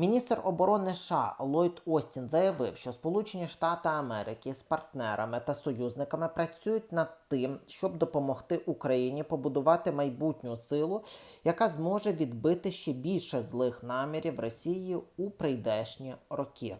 Міністр оборони США Ллойд Остін заявив, що Сполучені Штати Америки з партнерами та союзниками працюють над тим, щоб допомогти Україні побудувати майбутню силу, яка зможе відбити ще більше злих намірів Росії у прийдешні роки.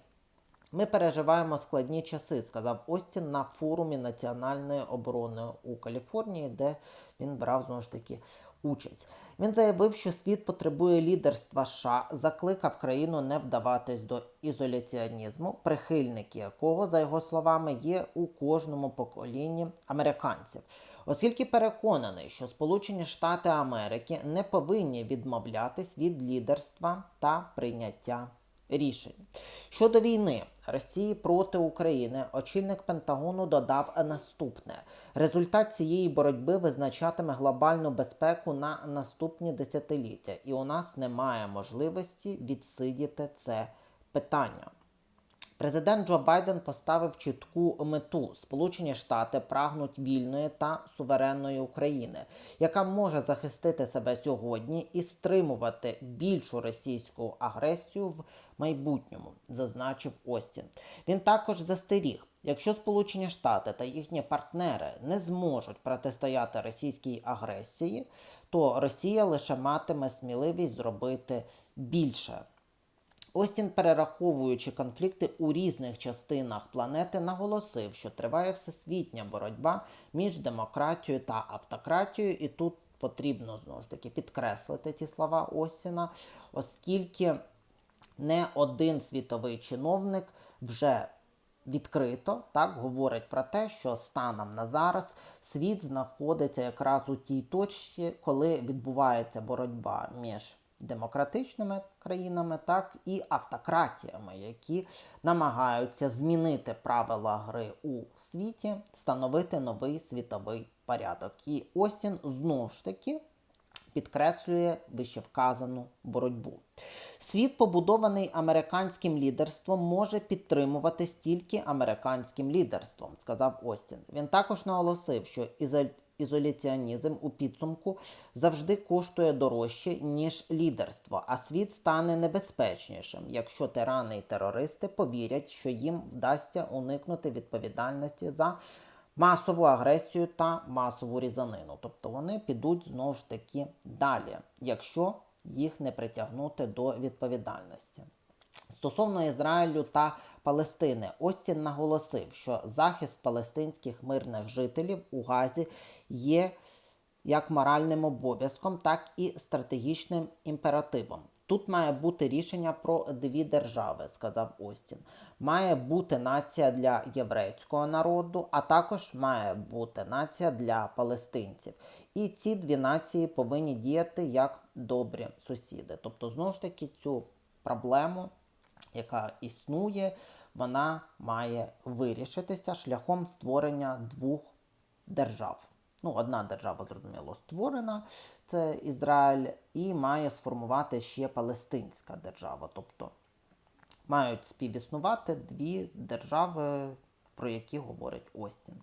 Ми переживаємо складні часи, сказав Остін на форумі національної оборони у Каліфорнії, де він брав знову ж таки участь. Він заявив, що світ потребує лідерства США, закликав країну не вдаватись до ізоляціонізму, прихильники якого, за його словами, є у кожному поколінні американців. Оскільки переконаний, що Сполучені Штати Америки не повинні відмовлятись від лідерства та прийняття рішень. Щодо війни Росії проти України, очільник Пентагону додав наступне: результат цієї боротьби визначатиме глобальну безпеку на наступні десятиліття, і у нас немає можливості відсидіти це питання. Президент Джо Байден поставив чітку мету. Сполучені Штати прагнуть вільної та суверенної України, яка може захистити себе сьогодні і стримувати більшу російську агресію в майбутньому, зазначив Остін. Він також застеріг. Якщо Сполучені Штати та їхні партнери не зможуть протистояти російській агресії, то Росія лише матиме сміливість зробити більше. Остін, перераховуючи конфлікти у різних частинах планети, наголосив, що триває всесвітня боротьба між демократією та автократією, і тут потрібно знову ж таки підкреслити ті слова Остіна, оскільки не один світовий чиновник вже відкрито так говорить про те, що станом на зараз світ знаходиться якраз у тій точці, коли відбувається боротьба між демократичними країнами, так і автократіями, які намагаються змінити правила гри у світі, встановити новий світовий порядок. І Остін знову ж таки підкреслює вищевказану боротьбу. Світ, побудований американським лідерством, може підтримувати стільки американським лідерством, сказав Остін. Він також наголосив, що ізоль ізоляціонізм у підсумку завжди коштує дорожче, ніж лідерство, а світ стане небезпечнішим, якщо тирани і терористи повірять, що їм вдасться уникнути відповідальності за масову агресію та масову різанину. Тобто вони підуть знову ж таки далі, якщо їх не притягнути до відповідальності. Стосовно Ізраїлю та Палестини, Остін наголосив, що захист палестинських мирних жителів у Газі є як моральним обов'язком, так і стратегічним імперативом. Тут має бути рішення про дві держави, сказав Остін. Має бути нація для єврейського народу, а також має бути нація для палестинців. І ці дві нації повинні діяти як добрі сусіди. Тобто, знову ж таки, цю проблему, яка існує, вона має вирішитися шляхом створення двох держав. Ну, одна держава, зрозуміло, створена, це Ізраїль, і має сформувати ще Палестинська держава. Тобто мають співіснувати дві держави, про які говорить Остін.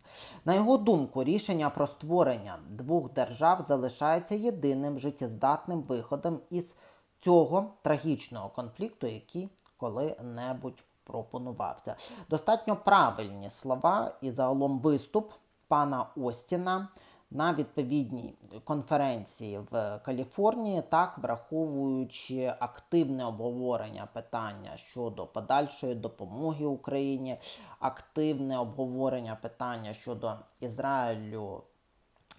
На його думку, рішення про створення двох держав залишається єдиним життєздатним виходом із цього трагічного конфлікту, який коли-небудь пропонувався. Достатньо правильні слова і загалом виступ пана Остіна на відповідній конференції в Каліфорнії, так враховуючи активне обговорення питання щодо подальшої допомоги Україні, активне обговорення питання щодо Ізраїлю.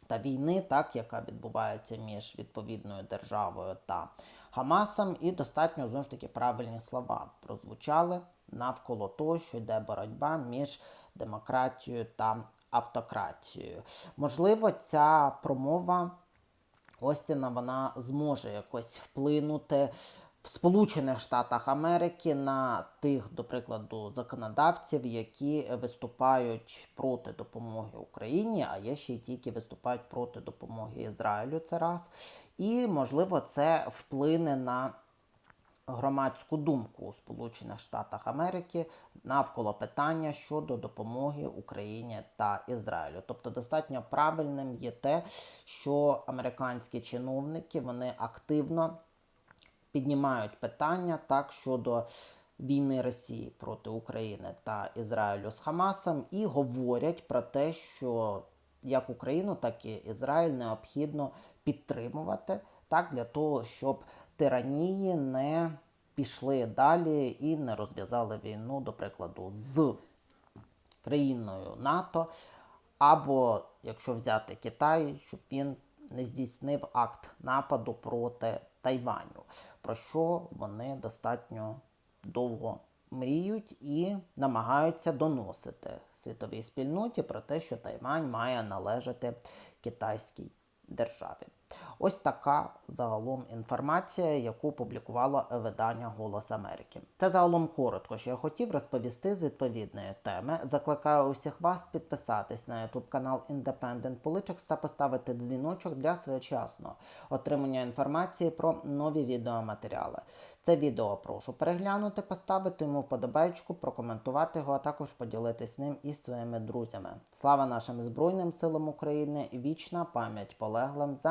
Та війни, так, яка відбувається між відповідною державою та Хамасом, і достатньо знову ж таки правильні слова прозвучали навколо того, що йде боротьба між демократією та автократією. Можливо, ця промова Остіна вона зможе якось вплинути в Сполучених Штатах Америки на тих, до прикладу, законодавців, які виступають проти допомоги Україні, а є ще й ті, які виступають проти допомоги Ізраїлю. Це раз. І можливо, це вплине на громадську думку у Сполучених Штатах Америки навколо питання щодо допомоги Україні та Ізраїлю. Тобто, достатньо правильним є те, що американські чиновники вони активно піднімають питання так щодо війни Росії проти України та Ізраїлю з Хамасом і говорять про те, що як Україну, так і Ізраїль необхідно підтримувати так для того, щоб тиранії не пішли далі і не розв'язали війну, до прикладу, з країною НАТО, або якщо взяти Китай, щоб він не здійснив акт нападу проти Тайваню, про що вони достатньо довго мріють і намагаються доносити світовій спільноті про те, що Тайвань має належати китайській державі. Ось така загалом інформація, яку публікувало видання Голос Америки. Це загалом коротко, що я хотів розповісти з відповідної теми. Закликаю усіх вас підписатись на YouTube канал Independent Politics та поставити дзвіночок для своєчасного отримання інформації про нові відеоматеріали. Це відео прошу переглянути, поставити йому вподобайку, прокоментувати його, а також поділитись ним із своїми друзями. Слава нашим Збройним силам України! Вічна пам'ять полеглим за